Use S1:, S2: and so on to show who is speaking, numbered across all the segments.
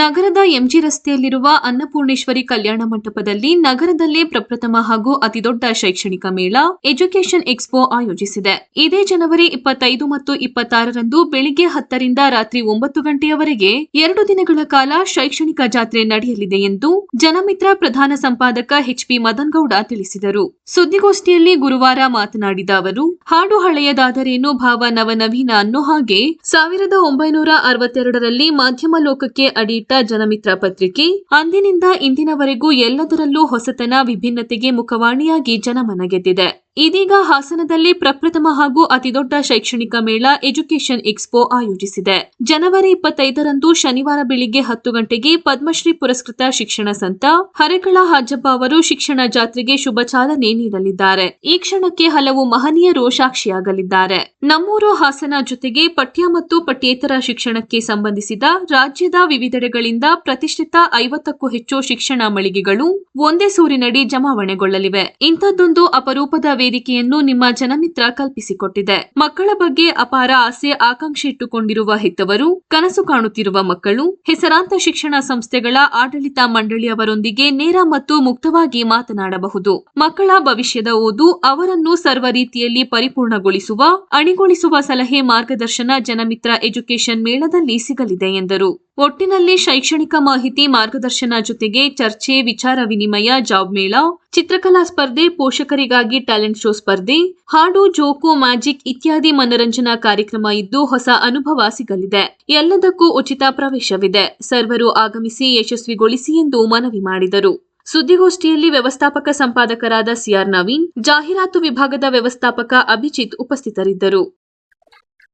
S1: ನಗರದ ಎಂಜಿ ರಸ್ತೆಯಲ್ಲಿರುವ ಅನ್ನಪೂರ್ಣೇಶ್ವರಿ ಕಲ್ಯಾಣ ಮಂಟಪದಲ್ಲಿ ನಗರದಲ್ಲೇ ಪ್ರಪ್ರಥಮ ಹಾಗೂ ಅತಿದೊಡ್ಡ ಶೈಕ್ಷಣಿಕ ಮೇಳ ಎಜುಕೇಷನ್ ಎಕ್ಸ್ಪೋ ಆಯೋಜಿಸಿದೆ. ಇದೇ ಜನವರಿ ಇಪ್ಪತ್ತೈದು ಮತ್ತು ಇಪ್ಪತ್ತಾರರಂದು ಬೆಳಿಗ್ಗೆ ಹತ್ತರಿಂದ ರಾತ್ರಿ ಒಂಬತ್ತು ಗಂಟೆಯವರೆಗೆ ಎರಡು ದಿನಗಳ ಕಾಲ ಶೈಕ್ಷಣಿಕ ಜಾತ್ರೆ ನಡೆಯಲಿದೆ ಎಂದು ಜನಮಿತ್ರ ಪ್ರಧಾನ ಸಂಪಾದಕ ಎಚ್ಪಿ ಮದನ್ಗೌಡ ತಿಳಿಸಿದರು. ಸುದ್ದಿಗೋಷ್ಠಿಯಲ್ಲಿ ಗುರುವಾರ ಮಾತನಾಡಿದ ಅವರು, ಹಾಡು ಹಳೆಯದಾದರೇನು ಭಾವ ನವನವೀನ ಅನ್ನೋ ಹಾಗೆ ಸಾವಿರದ ಒಂಬೈನೂರ ಅರವತ್ತೆರಡರಲ್ಲಿ ಮಾಧ್ಯಮ ಲೋಕಕ್ಕೆ ಅಡಿಯಿಟ್ಟ ಜನಮಿತ್ರ ಪತ್ರಿಕೆ ಅಂದಿನಿಂದ ಇಂದಿನವರೆಗೂ ಎಲ್ಲದರಲ್ಲೂ ಹೊಸತನ ವಿಭಿನ್ನತೆಗೆ ಮುಖವಾಣಿಯಾಗಿ ಜನಮನ ಗೆದ್ದಿದೆ ಇದೀಗ ಹಾಸನದಲ್ಲಿ ಪ್ರಪ್ರಥಮ ಹಾಗೂ ಅತಿದೊಡ್ಡ ಶೈಕ್ಷಣಿಕ ಮೇಳ ಎಜುಕೇಷನ್ ಎಕ್ಸ್ಪೋ ಆಯೋಜಿಸಿದೆ. ಜನವರಿ ಇಪ್ಪತ್ತೈದರಂದು ಶನಿವಾರ ಬೆಳಿಗ್ಗೆ ಹತ್ತು ಗಂಟೆಗೆ ಪದ್ಮಶ್ರೀ ಪುರಸ್ಕೃತ ಶಿಕ್ಷಣ ಸಂತ ಹರಕಳ ಹಾಜಬ್ಬ ಅವರು ಶಿಕ್ಷಣ ಜಾತ್ರೆಗೆ ಶುಭ ಚಾಲನೆ ನೀಡಲಿದ್ದಾರೆ. ಈ ಕ್ಷಣಕ್ಕೆ ಹಲವು ಮಹನೀಯರು ಸಾಕ್ಷಿಯಾಗಲಿದ್ದಾರೆ ನಮ್ಮೂರು ಹಾಸನ ಜೊತೆಗೆ ಪಠ್ಯ ಮತ್ತು ಪಠ್ಯೇತರ ಶಿಕ್ಷಣಕ್ಕೆ ಸಂಬಂಧಿಸಿದ ರಾಜ್ಯದ ವಿವಿಧೆಡೆಗಳಿಂದ ಪ್ರತಿಷ್ಠಿತ ಐವತ್ತಕ್ಕೂ ಹೆಚ್ಚು ಶಿಕ್ಷಣ ಮಳಿಗೆಗಳು ಒಂದೇ ಸೂರಿನಡಿ ಜಮಾವಣೆಗೊಳ್ಳಲಿವೆ. ಇಂಥದ್ದೊಂದು ಅಪರೂಪದ ವೇದಿಕೆಯನ್ನು ನಿಮ್ಮ ಜನಮಿತ್ರ ಕಲ್ಪಿಸಿಕೊಟ್ಟಿದೆ. ಮಕ್ಕಳ ಬಗ್ಗೆ ಅಪಾರ ಆಸೆ ಆಕಾಂಕ್ಷೆ ಇಟ್ಟುಕೊಂಡಿರುವ ಹೆತ್ತವರು, ಕನಸು ಕಾಣುತ್ತಿರುವ ಮಕ್ಕಳು, ಹೆಸರಾಂತ ಶಿಕ್ಷಣ ಸಂಸ್ಥೆಗಳ ಆಡಳಿತ ಮಂಡಳಿಯವರೊಂದಿಗೆ ನೇರ ಮತ್ತು ಮುಕ್ತವಾಗಿ ಮಾತನಾಡಬಹುದು. ಮಕ್ಕಳ ಭವಿಷ್ಯದ ಓದು ಅವರನ್ನು ಸರ್ವ ರೀತಿಯಲ್ಲಿ ಪರಿಪೂರ್ಣಗೊಳಿಸುವ, ಅಣಿಗೊಳಿಸುವ ಸಲಹೆ ಮಾರ್ಗದರ್ಶನ ಜನಮಿತ್ರ ಎಜುಕೇಷನ್ ಮೇಳದಲ್ಲಿ ಸಿಗಲಿದೆ ಎಂದರು. ಒಟ್ಟಿನಲ್ಲಿ ಶೈಕ್ಷಣಿಕ ಮಾಹಿತಿ ಮಾರ್ಗದರ್ಶನ ಜೊತೆಗೆ ಚರ್ಚೆ, ವಿಚಾರ ವಿನಿಮಯ, ಜಾಬ್ ಮೇಳ, ಚಿತ್ರಕಲಾ ಸ್ಪರ್ಧೆ, ಪೋಷಕರಿಗಾಗಿ ಟ್ಯಾಲೆಂಟ್ ಶೋ ಸ್ಪರ್ಧೆ, ಹಾಡು, ಜೋಕು, ಮ್ಯಾಜಿಕ್ ಇತ್ಯಾದಿ ಮನರಂಜನಾ ಕಾರ್ಯಕ್ರಮ ಇದ್ದು ಹೊಸ ಅನುಭವ ಸಿಗಲಿದೆ. ಎಲ್ಲದಕ್ಕೂ ಉಚಿತ ಪ್ರವೇಶವಿದೆ. ಸರ್ವರು ಆಗಮಿಸಿ ಯಶಸ್ವಿಗೊಳಿಸಿ ಎಂದು ಮನವಿ ಮಾಡಿದರು. ಸುದ್ದಿಗೋಷ್ಠಿಯಲ್ಲಿ ವ್ಯವಸ್ಥಾಪಕ ಸಂಪಾದಕರಾದ ಸಿಆರ್ ನವೀನ್, ಜಾಹೀರಾತು ವಿಭಾಗದ ವ್ಯವಸ್ಥಾಪಕ ಅಭಿಜಿತ್ ಉಪಸ್ಥಿತರಿದ್ದರು.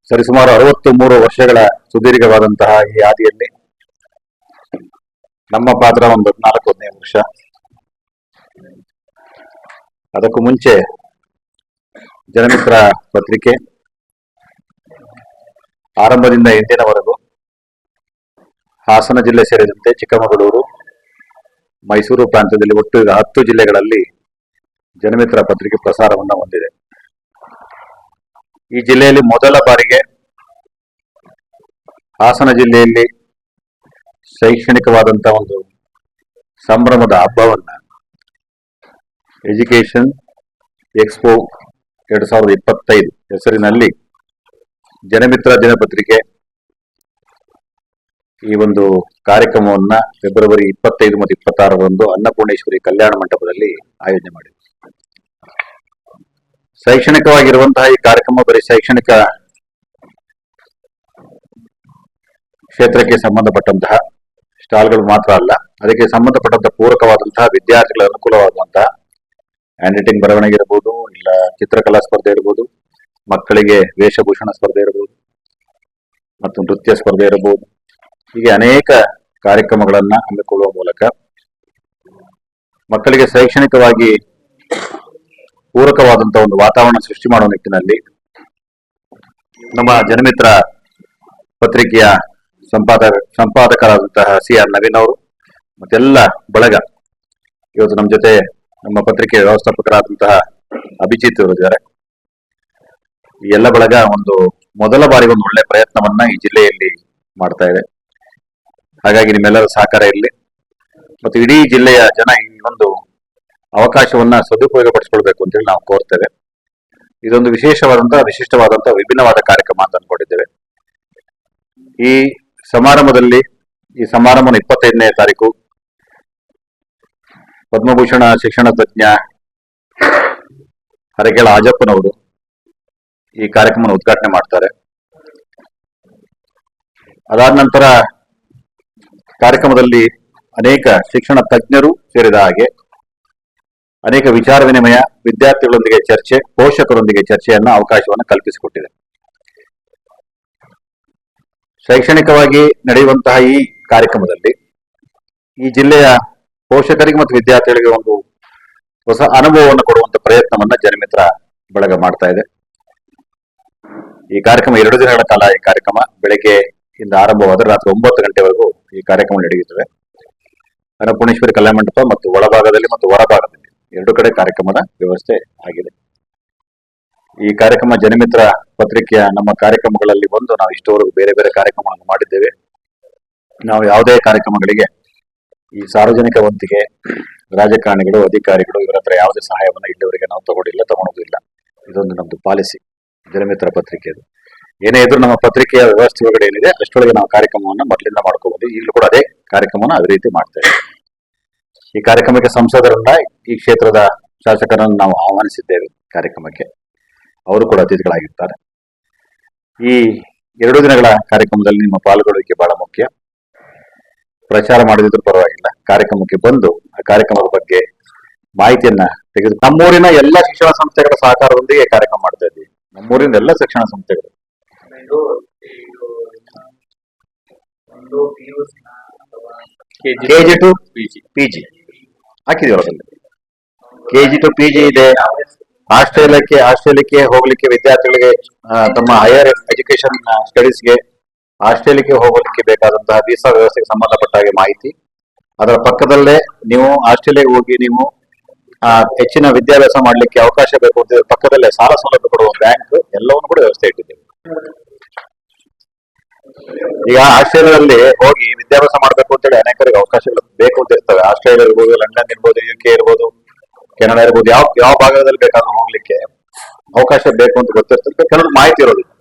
S2: ಸರಿಸುಮಾರು ಅರವತ್ತು ಮೂರು ವರ್ಷಗಳ ಸುದೀರ್ಘವಾದಂತಹ ಈ ಹಾದಿಯಲ್ಲಿ ನಮ್ಮ ಪಾತ್ರ ಒಂದು ಹದಿನಾಲ್ಕು ಹದಿನೈದು ವರ್ಷ. ಅದಕ್ಕೂ ಮುಂಚೆ ಜನಮಿತ್ರ ಪತ್ರಿಕೆ ಆರಂಭದಿಂದ ಇಂದಿನವರೆಗೂ ಹಾಸನ ಜಿಲ್ಲೆ ಸೇರಿದಂತೆ ಚಿಕ್ಕಮಗಳೂರು, ಮೈಸೂರು ಪ್ರಾಂತ್ಯದಲ್ಲಿ ಒಟ್ಟು ಈಗ ಹತ್ತು ಜಿಲ್ಲೆಗಳಲ್ಲಿ ಜನಮಿತ್ರ ಪತ್ರಿಕೆ ಪ್ರಸಾರವನ್ನು ಹೊಂದಿದೆ. ಈ ಜಿಲ್ಲೆಯಲ್ಲಿ ಮೊದಲ ಬಾರಿಗೆ ಹಾಸನ ಜಿಲ್ಲೆಯಲ್ಲಿ ಶೈಕ್ಷಣಿಕವಾದಂತಹ ಒಂದು ಸಂಭ್ರಮದ ಹಬ್ಬವನ್ನ ಎಜುಕೇಶನ್ ಎಕ್ಸ್ಪೋ ಎರಡ್ ಸಾವಿರದ ಇಪ್ಪತ್ತೈದು ಹೆಸರಿನಲ್ಲಿ ಜನಮಿತ್ರ ದಿನಪತ್ರಿಕೆ ಈ ಒಂದು ಕಾರ್ಯಕ್ರಮವನ್ನ ಫೆಬ್ರವರಿ ಇಪ್ಪತ್ತೈದು ಮತ್ತು ಇಪ್ಪತ್ತಾರರಂದು ಅನ್ನಪೂರ್ಣೇಶ್ವರಿ ಕಲ್ಯಾಣ ಮಂಟಪದಲ್ಲಿ ಆಯೋಜನೆ ಮಾಡಿದೆ ಶೈಕ್ಷಣಿಕವಾಗಿರುವಂತಹ ಈ ಕಾರ್ಯಕ್ರಮ ಬರೀ ಶೈಕ್ಷಣಿಕ ಕ್ಷೇತ್ರಕ್ಕೆ ಸಂಬಂಧಪಟ್ಟಂತಹ ಸ್ಟಾಲ್ಗಳು ಮಾತ್ರ ಅಲ್ಲ. ಅದಕ್ಕೆ ಸಂಬಂಧಪಟ್ಟಂತ ಪೂರಕವಾದಂತಹ ವಿದ್ಯಾರ್ಥಿಗಳ ಅನುಕೂಲವಾಗುವಂತಹ ಹ್ಯಾಂಡ್ ರೈಟಿಂಗ್ ಬರವಣಿಗೆ ಇರಬಹುದು ಇಲ್ಲ ಚಿತ್ರಕಲಾ ಸ್ಪರ್ಧೆ ಇರಬಹುದು ಮಕ್ಕಳಿಗೆ ವೇಷಭೂಷಣ ಸ್ಪರ್ಧೆ ಇರಬಹುದು ಮತ್ತು ನೃತ್ಯ ಸ್ಪರ್ಧೆ ಇರಬಹುದು ಹೀಗೆ ಅನೇಕ ಕಾರ್ಯಕ್ರಮಗಳನ್ನ ಹಮ್ಮಿಕೊಳ್ಳುವ ಮೂಲಕ ಮಕ್ಕಳಿಗೆ ಶೈಕ್ಷಣಿಕವಾಗಿ ಪೂರಕವಾದಂತಹ ಒಂದು ವಾತಾವರಣ ಸೃಷ್ಟಿ ಮಾಡುವ ನಿಟ್ಟಿನಲ್ಲಿ ನಮ್ಮ ಜನಮಿತ್ರ ಪತ್ರಿಕೆಯ ಸಂಪಾದಕ, ಸಂಪಾದಕರಾದಂತಹ ಸಿ ಆರ್ ನವೀನ್ ಅವರು ಮತ್ತೆಲ್ಲ ಬಳಗ. ಇವತ್ತು ನಮ್ಮ ಜೊತೆ ನಮ್ಮ ಪತ್ರಿಕೆ ವ್ಯವಸ್ಥಾಪಕರಾದಂತಹ ಅಭಿಜಿತ್ ಅವರು ಇದ್ದಾರೆ. ಈ ಎಲ್ಲ ಬಳಗ ಒಂದು ಮೊದಲ ಬಾರಿ ಒಂದು ಒಳ್ಳೆ ಪ್ರಯತ್ನವನ್ನ ಈ ಜಿಲ್ಲೆಯಲ್ಲಿ ಮಾಡ್ತಾ ಇದೆ. ಹಾಗಾಗಿ ನಿಮ್ಮೆಲ್ಲರ ಸಹಕಾರ ಇರಲಿ. ಮತ್ತು ಇಡೀ ಜಿಲ್ಲೆಯ ಜನ ಈ ಒಂದು ಅವಕಾಶವನ್ನ ಸದುಪಯೋಗ ಪಡಿಸ್ಕೊಳ್ಬೇಕು ಅಂತೇಳಿ ನಾವು ಕೋರ್ತೇವೆ. ಇದೊಂದು ವಿಶೇಷವಾದಂತಹ, ವಿಶಿಷ್ಟವಾದಂತಹ ವಿಭಿನ್ನವಾದ ಕಾರ್ಯಕ್ರಮ ಅಂತ ಅನ್ಕೊಂಡಿದ್ದೇವೆ ಈ ಸಮಾರಂಭದಲ್ಲಿ ಈ ಸಮಾರಂಭನ ಇಪ್ಪತ್ತೈದನೇ ತಾರೀಕು ಪದ್ಮಭೂಷಣ ಶಿಕ್ಷಣ ತಜ್ಞ ಹರಕೆಳ ಆಜಪ್ಪನವರು ಈ ಕಾರ್ಯಕ್ರಮವನ್ನು ಉದ್ಘಾಟನೆ ಮಾಡ್ತಾರೆ. ಅದಾದ ನಂತರ ಕಾರ್ಯಕ್ರಮದಲ್ಲಿ ಅನೇಕ ಶಿಕ್ಷಣ ತಜ್ಞರು ಸೇರಿದ ಹಾಗೆ ಅನೇಕ ವಿಚಾರ ವಿನಿಮಯ, ವಿದ್ಯಾರ್ಥಿಗಳೊಂದಿಗೆ ಚರ್ಚೆ, ಪೋಷಕರೊಂದಿಗೆ ಚರ್ಚೆಯನ್ನ ಅವಕಾಶವನ್ನು ಕಲ್ಪಿಸಿಕೊಟ್ಟಿದೆ. ಶೈಕ್ಷಣಿಕವಾಗಿ ನಡೆಯುವಂತಹ ಈ ಕಾರ್ಯಕ್ರಮದಲ್ಲಿ ಈ ಜಿಲ್ಲೆಯ ಪೋಷಕರಿಗೆ ಮತ್ತು ವಿದ್ಯಾರ್ಥಿಗಳಿಗೆ ಒಂದು ಹೊಸ ಅನುಭವವನ್ನು ಕೊಡುವಂತ ಪ್ರಯತ್ನವನ್ನ ಜನಮಿತ್ರ ಬಳಗ ಮಾಡ್ತಾ ಇದೆ. ಈ ಕಾರ್ಯಕ್ರಮ ಎರಡು ದಿನಗಳ ಕಾಲ ಈ ಕಾರ್ಯಕ್ರಮ ಬೆಳಗ್ಗೆ ಇಂದ ಆರಂಭವಾದರೆ ರಾತ್ರಿ ಒಂಬತ್ತು ಗಂಟೆವರೆಗೂ ಈ ಕಾರ್ಯಕ್ರಮ ನಡೆಯುತ್ತದೆ. ಅನ್ನಪೂರ್ಣೇಶ್ವರಿ ಕಲ್ಯಾಣ ಮಂಟಪ ಮತ್ತು ಒಳಭಾಗದಲ್ಲಿ ಮತ್ತು ಹೊರಭಾಗದಲ್ಲಿ ಎರಡು ಕಡೆ ಕಾರ್ಯಕ್ರಮದ ವ್ಯವಸ್ಥೆ ಆಗಿದೆ. ಈ ಕಾರ್ಯಕ್ರಮ ಜನಮಿತ್ರ ಪತ್ರಿಕೆಯ ನಮ್ಮ ಕಾರ್ಯಕ್ರಮಗಳಲ್ಲಿ ಬಂದು ನಾವು ಇಷ್ಟವರೆಗೂ ಬೇರೆ ಬೇರೆ ಕಾರ್ಯಕ್ರಮಗಳನ್ನು ಮಾಡಿದ್ದೇವೆ. ನಾವು ಯಾವುದೇ ಕಾರ್ಯಕ್ರಮಗಳಿಗೆ ಈ ಸಾರ್ವಜನಿಕ ವಂತಿಗೆ ರಾಜಕಾರಣಿಗಳು, ಅಧಿಕಾರಿಗಳು ಇವರ ಹತ್ರ ಯಾವುದೇ ಸಹಾಯವನ್ನು ಇಲ್ಲಿವರೆಗೆ ನಾವು ತಗೊಂಡಿಲ್ಲ, ತಗೊಳೋದಿಲ್ಲ. ಇದೊಂದು ನಮ್ದು ಪಾಲಿಸಿ, ಜನಮಿತ್ರ ಪತ್ರಿಕೆದು ಏನೇ ಇದ್ರೂ ನಮ್ಮ ಪತ್ರಿಕೆಯ ವ್ಯವಸ್ಥೆ ಒಳಗಡೆ ಏನಿದೆ ಅಷ್ಟೊಳಗೆ ನಾವು ಕಾರ್ಯಕ್ರಮವನ್ನು ಮೊದಲಿಂದ ಮಾಡ್ಕೋಬಹುದು ಈಗಲೂ ಕೂಡ ಅದೇ ಕಾರ್ಯಕ್ರಮವನ್ನು ಅದೇ ರೀತಿ ಮಾಡ್ತೇವೆ. ಈ ಕಾರ್ಯಕ್ರಮಕ್ಕೆ ಸಂಸದರನ್ನ, ಈ ಕ್ಷೇತ್ರದ ಶಾಸಕರನ್ನು ನಾವು ಆಹ್ವಾನಿಸಿದ್ದೇವೆ ಕಾರ್ಯಕ್ರಮಕ್ಕೆ. ಅವರು ಕೂಡ ಅತಿಥಿಗಳಾಗಿರ್ತಾರೆ. ಈ ಎರಡು ದಿನಗಳ ಕಾರ್ಯಕ್ರಮದಲ್ಲಿ ನಿಮ್ಮ ಪಾಲ್ಗೊಳ್ಳುವಿಕೆ ಬಹಳ ಮುಖ್ಯ. ಪ್ರಚಾರ ಮಾಡಿದ್ರು ಪರವಾಗಿಲ್ಲ. ಕಾರ್ಯಕ್ರಮಕ್ಕೆ ಬಂದು ಆ ಕಾರ್ಯಕ್ರಮದ ಬಗ್ಗೆ ಮಾಹಿತಿಯನ್ನ ತೆಗೆದು ನಮ್ಮೂರಿನ ಎಲ್ಲ ಶಿಕ್ಷಣ ಸಂಸ್ಥೆಗಳ ಸಹಕಾರದೊಂದಿಗೆ ಕಾರ್ಯಕ್ರಮ ಮಾಡ್ತಾ ಇದ್ದೀವಿ. ನಮ್ಮೂರಿನ ಎಲ್ಲ ಶಿಕ್ಷಣ ಸಂಸ್ಥೆಗಳು. ಕೆಜಿ ಟು ಪಿಜಿ ಹಾಕಿದೀವಿ ಕೆ ಕೆಜಿ ಟು ಪಿಜಿ ಇದೆ. ಆಸ್ಟ್ರೇಲಿಯಾಕ್ಕೆ ಆಸ್ಟ್ರೇಲಿಯಾಕ್ಕೆ ಹೋಗ್ಲಿಕ್ಕೆ ವಿದ್ಯಾರ್ಥಿಗಳಿಗೆ ತಮ್ಮ ಹೈಯರ್ ಎಜುಕೇಶನ್ ಸ್ಟಡೀಸ್ಗೆ ಆಸ್ಟ್ರೇಲಿಯಾಕ್ಕೆ ಹೋಗಲಿಕ್ಕೆ ಬೇಕಾದಂತಹ ವೀಸಾ ವ್ಯವಸ್ಥೆಗೆ ಸಂಬಂಧಪಟ್ಟ ಹಾಗೆ ಮಾಹಿತಿ. ಅದರ ಪಕ್ಕದಲ್ಲೇ ನೀವು ಆಸ್ಟ್ರೇಲಿಯಾಗೆ ಹೋಗಿ ನೀವು ಹೆಚ್ಚಿನ ವಿದ್ಯಾಭ್ಯಾಸ ಮಾಡಲಿಕ್ಕೆ ಅವಕಾಶ ಬೇಕು ಅಂತ ಪಕ್ಕದಲ್ಲೇ ಸಾಲ ಸೌಲಭ್ಯ ಕೊಡುವ ಬ್ಯಾಂಕ್ ಎಲ್ಲವನ್ನು ಕೂಡ ವ್ಯವಸ್ಥೆ ಇಟ್ಟಿದ್ದೇವೆ. ಈಗ ಆಸ್ಟ್ರೇಲಿಯಾದಲ್ಲಿ ಹೋಗಿ ವಿದ್ಯಾಭ್ಯಾಸ ಮಾಡಬೇಕು ಅಂತೇಳಿ ಅನೇಕರಿಗೆ ಅವಕಾಶಗಳು ಬೇಕು ಅಂತ ಇರ್ತವೆ. ಆಸ್ಟ್ರೇಲಿಯಾ ಇರ್ಬೋದು ಲಂಡನ್ ಇರ್ಬೋದು ಯು ಕೆ ಇರ್ಬೋದು ಕೆನಡಾ ಇರ್ಬೋದು. ಯಾವ ಯಾವ ಭಾಗದಲ್ಲಿ ಬೇಕಾದ್ರೂ ಹೋಗ್ಲಿಕ್ಕೆ ಅವಕಾಶ ಬೇಕು ಅಂತ ಗೊತ್ತಿರ್ತದೆ. ಕೆಲವು ಮಾಹಿತಿ ಇರೋದಿಲ್ಲ.